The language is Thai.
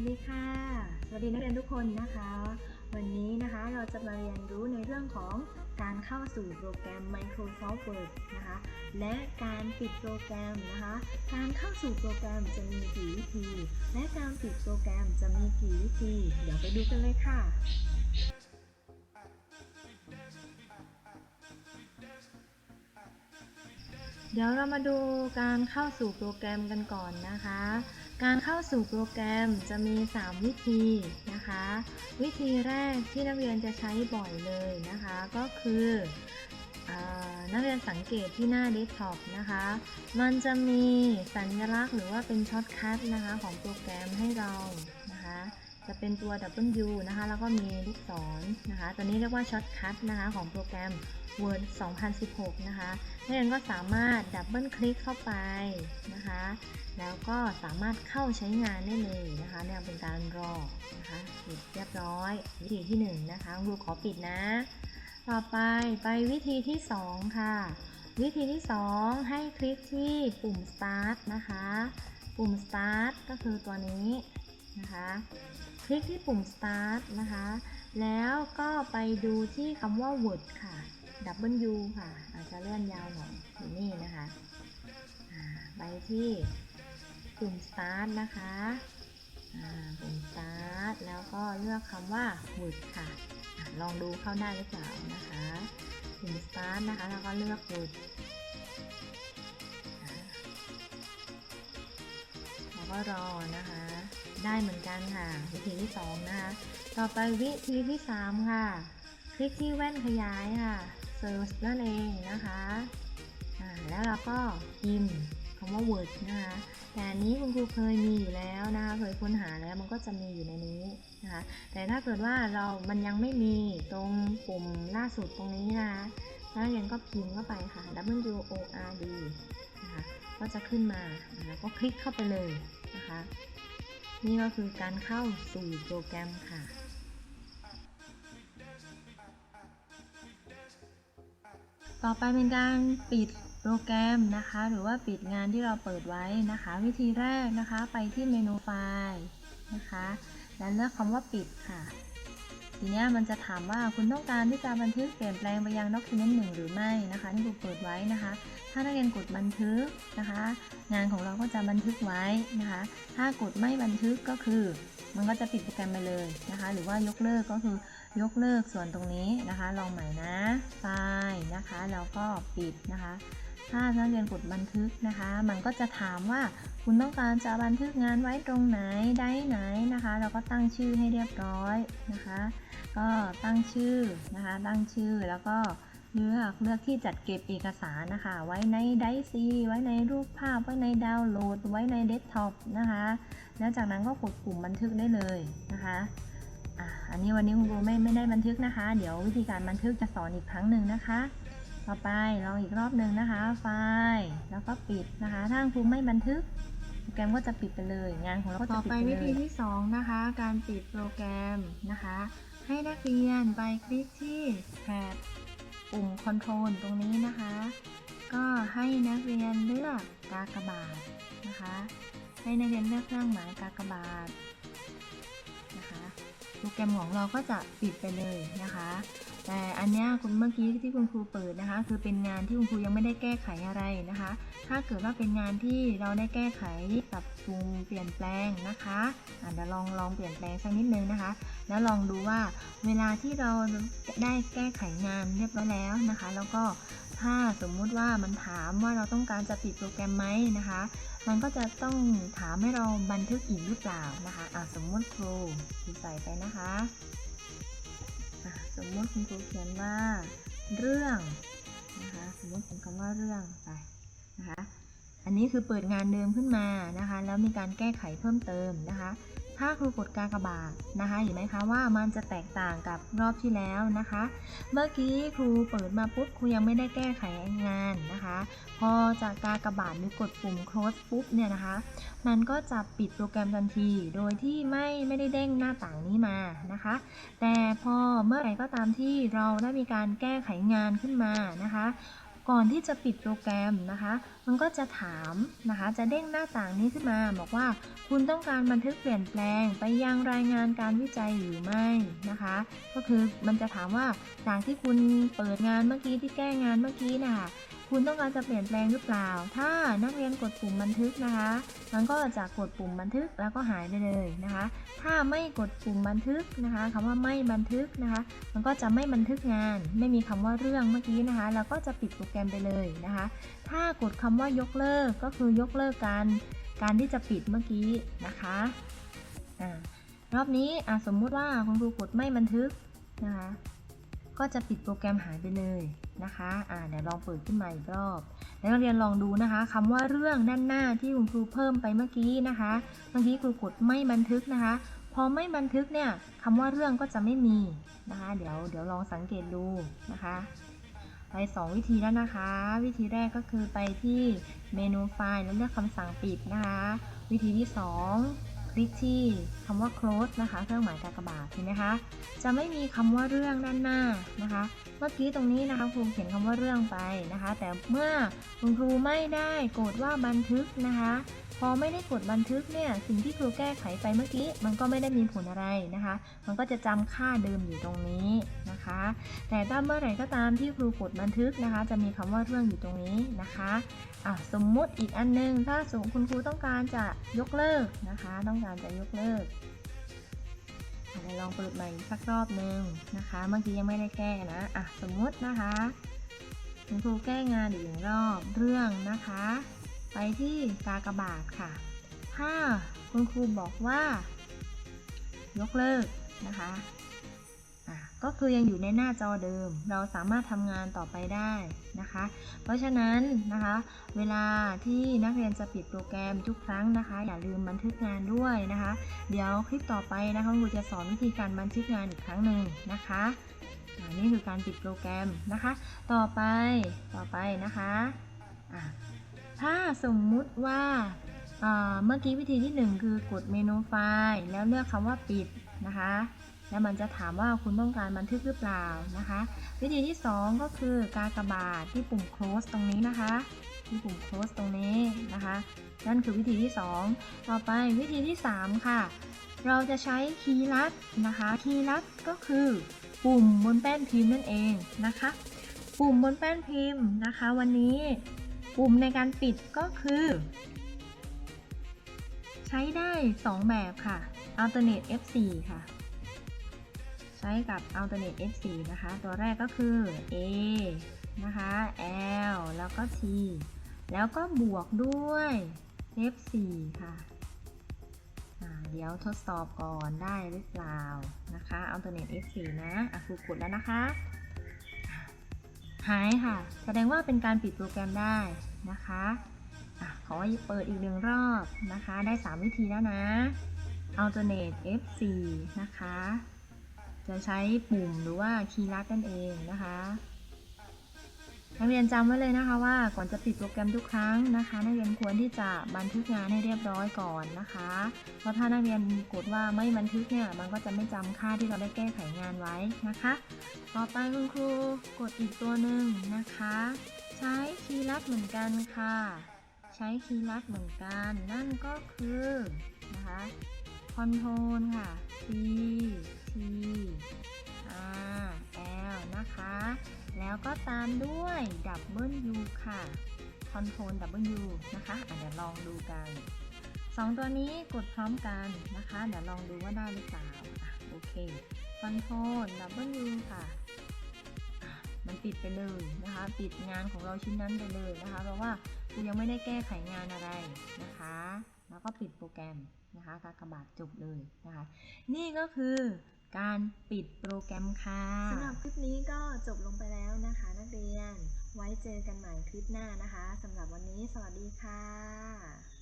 วัสดีค่ะ สวัสดีนักเรียนทุกคนนะคะ วันนี้นะคะเราจะมาเรียนรู้ในเรื่องของการเข้าสู่โปรแกรม Microsoft Word นะคะ และการปิดโปรแกรมนะคะ การเข้าสู่โปรแกรมจะมีกี่วิธี และการปิดโปรแกรมจะมีกี่วิธี เดี๋ยวไปดูกันเลยค่ะเดี๋ยวเรามาดูการเข้าสู่โปรแกรมกันก่อนนะคะ การเข้าสู่โปรแกรมจะมี 3 วิธีนะคะ วิธีแรกที่นักเรียนจะใช้บ่อยเลยนะคะ ก็คืออนักเรียนสังเกตที่หน้าเดสก์ท็อปนะคะ มันจะมีสัญลักษณ์หรือว่าเป็นช็อตคัทนะคะของโปรแกรมให้เรา จะเป็นตัว W นะคะ แล้วก็มีลูกศรนะคะ ตัวนี้เรียกว่าช็อตคัทนะคะของโปรแกรม Word 2016 นะคะนักเรียนก็สามารถดับเบิลคลิกเข้าไปนะคะ แล้วก็สามารถเข้าใช้งานได้เลยนะคะเนี่ยเป็นการรอนะคะปิดเรียบร้อย วิธีที่ 1นงนะคะครูขอปิดนะ ต่อไปไปวิธีที่ 2 ค่ะ วิธีที่ 2 ให้คลิกที่ปุ่ม start นะคะ ปุ่ม start ก็คือตัวนี้นะคะ คลิกที่ปุ่ม start นะคะ แล้วก็ไปดูที่คำว่า word ค่ะ W ค่ะ อาจจะเลื่อนยาวหน่อยอยู่นี่นะคะไปที่ปุ่ม start นะคะปุ่ม start แล้วก็เลือกคำว่า word ค่ะอลองดูเข้าได้หรือเปล่านะคะปุ่ม start นะคะ แล้วก็เลือก word แล้วก็รอนะคะ ได้เหมือนกันค่ะ วิธีที่สองนะคะ ต่อไปวิธีที่สามค่ะ คลิกที่แว่นขยายค่ะ search นั่นเองนะคะแล้วเราก็พิมพ์คำว่า word นะคะ แต่อันนี้คุณครูเคยมีอยู่แล้วนะคะ เคยค้นหาแล้วมันก็จะมีอยู่ในนี้นะคะ แต่ถ้าเกิดว่าเรา มันยังไม่มีตรงปุ่มล่าสุดตรงนี้นะคะนักเรียนก็พิมพ์เข้าไปค่ะ W O R D นะคะ ก็จะขึ้นมา แล้วก็คลิกเข้าไปเลยนะคะ นี่ก็คือการเข้าสู่โปรแกรมค่ะ ต่อไปเป็นการปิดโปรแกรมนะคะ หรือว่าปิดงานที่เราเปิดไว้นะคะ วิธีแรกนะคะไปที่เมนูไฟล์นะคะ แล้วเลือกคำว่าปิดค่ะ ทีนี้มันจะถามว่าคุณต้องการที่จะบันทึกเปลี่ยนแปลงไปยังด็อกิเมนต์หนึ่งหรือไม่นะคะที่ครูเปิดไว้นะคะ ถ้านักเรียนกดบันทึกนะคะ งานของเราก็จะบันทึกไว้นะคะ ถ้ากดไม่บันทึกก็คือ มันก็จะปิดโปรแกรมไปเลยนะคะ หรือว่ายกเลิกก็คือ ยกเลิกส่วนตรงนี้นะคะ ลองใหม่นะไฟล์นะคะแล้วก็ปิดนะคะ ถ้านักเรียนกดบันทึกนะคะ มันก็จะถามว่าคุณต้องการจะบันทึกงานไว้ตรงไหนได้ไหนนะคะ เราก็ตั้งชื่อให้เรียบร้อยนะคะ ก็ตั้งชื่อนะคะ ตั้งชื่อแล้วก็เลือกเลือกที่จัดเก็บเอกสารนะคะ ไว้ในไดซีไว้ในรูปภาพ ไว้ในดาวน์โหลด ไว้ในเดสก์ท็อปนะคะ แล้วจากนั้นก็กดปุ่มบันทึกได้เลยนะคะ อะอันนี้วันนี้คุณครูไม่ไม่ได้บันทึกนะคะ เดี๋ยววิธีการบันทึกจะสอนอีกครั้งหนึ่งนะคะ ต่อไปลองอีกรอบหนึ่งนะคะ ไฟล์แล้วก็ปิดนะคะ ถ้าคุณครูไม่บันทึกโปรแกรมก็จะปิดไปเลย งานของเราก็จะปิดไปเลยต่อไปวิธีที่2นะคะ การปิดโปรแกรมนะคะ ให้นักเรียนไปคลิกที่แถบปุ่มคอนโทรลตรงนี้นะคะ ก็ให้นักเรียนเลือกกากบาทนะคะ ให้นักเรียนเลือกเครื่องหมายกากบาทนะคะ โปรแกรมของเราก็จะปิดไปเลยนะคะ แต่อันนี้คุณเมื่อกี้ที่คุณครูเปิดนะคะ คือเป็นงานที่คุณครูยังไม่ได้แก้ไขอะไรนะคะ ถ้าเกิดว่าเป็นงานที่เราได้แก้ไขปรับปรุงเปลี่ยนแปลงนะคะอะเดี๋ยวลองลองเปลี่ยนแปลงสักนิดนึงนะคะ แล้วลองดูว่าเวลาที่เราได้แก้ไขงานเรียบร้อยแล้วนะคะ แล้วก็ ถ้าสมมุติว่ามันถามว่าเราต้องการจะปิดโปรแกรมไหมนะคะ มันก็จะต้องถามให้เราบันทึกอีกหรือเปล่านะคะอะสมมติครูใส่ไปนะคะอะสมมติคุณครูเขียนว่าเรื่องนะคะสมมติเป็นคำว่าเรื่องไปนะคะ อันนี้คือเปิดงานเดิมขึ้นมานะคะ แล้วมีการแก้ไขเพิ่มเติมนะคะ ถ้าครูกดกากบาทนะคะ เห็นไหมคะว่ามันจะแตกต่างกับรอบที่แล้วนะคะ เมื่อกี้ครูเปิดมาปุ๊บครูยังไม่ได้แก้ไขงานนะคะ พอจากกากบาทหรือกดปุ่ม close ปุ๊บเนี่ยนะคะ มันก็จะปิดโปรแกรมทันที โดยที่ไม่ไม่ได้เด้งหน้าต่างนี้มานะคะ แต่พอเมื่อไหร่ก็ตามที่เราได้มีการแก้ไขงานขึ้นมานะคะ ก่อนที่จะปิดโปรแกรมนะคะ มันก็จะถามนะคะ จะเด้งหน้าต่างนี้ขึ้นมา บอกว่าคุณต้องการบันทึกเปลี่ยนแปลงไปยังรายงานการวิจัยหรือไม่นะคะ ก็คือมันจะถามว่าจากที่คุณเปิดงานเมื่อกี้ที่แก้งานเมื่อกี้นะคะ คุณต้องการจะเปลี่ยนแปลงหรือเปล่า ถ้านักเรียนกดปุ่มบันทึกนะคะ มันก็จะกดปุ่มบันทึกแล้วก็หายไปเลยนะคะ ถ้าไม่กดปุ่มบันทึกนะคะคำว่าไม่บันทึกนะคะ มันก็จะไม่บันทึกงาน ไม่มีคำว่าเรื่องเมื่อกี้นะคะ เราก็จะปิดโปรแกรมไปเลยนะคะ ถ้ากดคำว่ายกเลิกก็คือยกเลิกการการที่จะปิดเมื่อกี้นะคะอ่ารอบนี้อสมมุติว่าคุณครูกดไม่บันทึกนะคะ ก็จะปิดโปรแกรมหายไปเลยนะคะอ่าเดี๋ยวลองเปิดขึ้นมาอีกรอบแล้วเรียนลองดูนะคะคำว่าเรื่องด้านหน้าที่คุณครูเพิ่มไปเมื่อกี้นะคะเมื่อกี้ครูกดไม่บันทึกนะคะ พอไม่บันทึกเนี่ยคำว่าเรื่องก็จะไม่มีนะคะ เดี๋ยวเดี๋ยวลองสังเกตดูนะคะไป 2 วิธีแล้วนะคะ วิธีแรกก็คือไปที่เมนูไฟล์แล้วเลือกคำสั่งปิดนะคะ วิธีที่ 2 ลิกที่คำว่า close นะคะ เครื่องหมายกากบาทเห็นไหมคะ จะไม่มีคำว่าเรื่องด้านหน้านะคะ เมื่อกี้ตรงนี้นะคะครูเขียนคำว่าเรื่องไปนะคะ แต่เมื่อคุณครูไม่ได้กดว่าบันทึกนะคะ พอไม่ได้กดบันทึกเนี่ยสิ่งที่ครูแก้ไขไปเมื่อกี้ มันก็ไม่ได้มีผลอะไรนะคะ มันก็จะจำค่าเดิมอยู่ตรงนี้นะคะ แต่ถ้าเมื่อไหร่ก็ตามที่ครูกดบันทึกนะคะ จะมีคำว่าเรื่องอยู่ตรงนี้นะคะอะสมมุติอีกอันนึงถ้าสมมติคุณครูต้องการจะยกเลิกนะคะ ต้องการจะยกเลิกอะเดี๋ยวลองเปิดใหม่สักรอบหนึ่งนะคะเมื่อกี้ยังไม่ได้แก้นะอะสมมุตินะคะคุณครูแก้งานอีกหนึ่งรอบเรื่องนะคะ ไปที่กากบาทค่ะ ถ้าคุณครูบอกว่า ยกเลิกนะคะ ก็คือยังอยู่ในหน้าจอเดิม เราสามารถทำงานต่อไปได้นะคะ เพราะฉะนั้นนะคะ เวลาที่นักเรียนจะปิดโปรแกรมทุกครั้งนะคะ อย่าลืมบันทึกงานด้วยนะคะ เดี๋ยวคลิปต่อไปนะคะครูจะสอนวิธีการบันทึกงานอีกครั้งหนึ่งนะคะนี่คือการปิดโปรแกรมนะคะ ต่อไปต่อไปนะคะะถ้าสมมุติว่าอ่าเมื่อกี้วิธีที่ 1 คือกดเมนูไฟล์ แล้วเลือกคำว่าปิดนะคะ แล้วมันจะถามว่าคุณต้องการบันทึกหรือเปล่านะคะ วิธีที่ 2 ก็คือกากบาทที่ปุ่ม close ตรงนี้นะคะ ที่ปุ่ม close ตรงนี้นะคะ นั่นคือวิธีที่ 2 ต่อไปวิธีที่ 3 ค่ะ เราจะใช้คีย์ลัดนะคะคีย์ลัดก็คือปุ่มบนแป้นพิมพ์นั่นเองนะคะ ปุ่มบนแป้นพิมพ์นะคะ วันนี้ปุ่มในการปิดก็คือ ใช้ได้ 2 แบบค่ะ alternate F4 ค่ะ ใช้กับ alternate F4 นะคะ ตัวแรกก็คือ A นะคะ L แล้วก็ T แล้วก็บวกด้วย F4 ค่ะอ่าเดี๋ยวทดสอบก่อนได้หรือเปล่านะคะ alternate F4 นะอะครูกดแล้วนะคะ หายค่ะ แสดงว่าเป็นการปิดโปรแกรมได้นะคะอะขอเปิดอีกหนึ่งรอบนะคะ ได้ 3 วิธีแล้วนะ alternate F4 นะคะ จะใช้ปุ่มหรือว่าคีย์ลัดนั่นเองนะคะนักเรียนจำไว้เลยนะคะว่าก่อนจะปิดโปรแกรมทุกครั้งนะคะ นักเรียนควรที่จะบันทึกงานให้เรียบร้อยก่อนนะคะ เพราะถ้านักเรียนกดว่าไม่บันทึกเนี่ยมันก็จะไม่จำค่าที่เราได้แก้ไขงานไว้นะคะ ต่อไปคุณครูกดอีกตัวหนึ่งนะคะ ใช้คีย์ลัดเหมือนกันค่ะ ใช้คีย์ลัดเหมือนกัน นั่นก็คือนะคะคอนโทรลค่ะ C T R L นะคะ แล้วก็ตามด้วย W ค่ะคอนโทรล W นะคะอะเดี๋ยวลองดูกันสองตัวนี้กดพร้อมกันนะคะ เดี๋ยวลองดูว่าได้หรือเปล่าอะโอเคคอนโทรล W ค่ะมันปิดไปเลยนะคะ ปิดงานของเราชิ้นนั้นไปเลยนะคะ เพราะว่าคุณยังไม่ได้แก้ไขงานอะไรนะคะ แล้วก็ปิดโปรแกรมนะคะกากบาทจบเลยนะคะ นี่ก็คือ การปิดโปรแกรมค่ะสำหรับคลิปนี้ก็จบลงไปแล้วนะคะ นักเรียน ไว้เจอกันใหม่คลิปหน้านะคะสำหรับวันนี้สวัสดีค่ะ